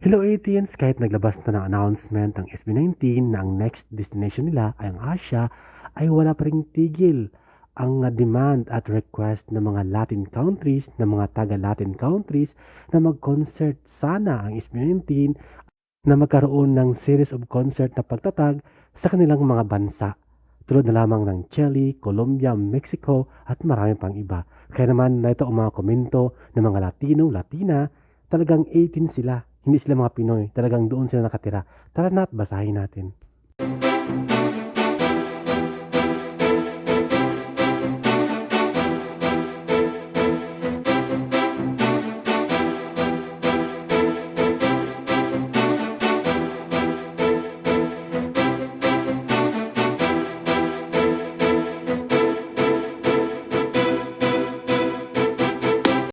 Philippines kahit naglabas na ng announcement ang SB19 na ang next destination nila ay ang Asia ay wala pa ring tigil ang demand at request ng mga Latin countries, ng mga taga-Latin countries na mag-concert sana ang SB19 na magkaroon ng series of concert na pagtatag sa kanilang mga bansa tulad na lamang ng Chile, Colombia, Mexico at marami pang iba. Kaya naman na ito ang mga komento ng mga Latino, Latina, talagang 18 sila, hindi sila mga Pinoy. Talagang doon sila nakatira. Tara na at basahin natin.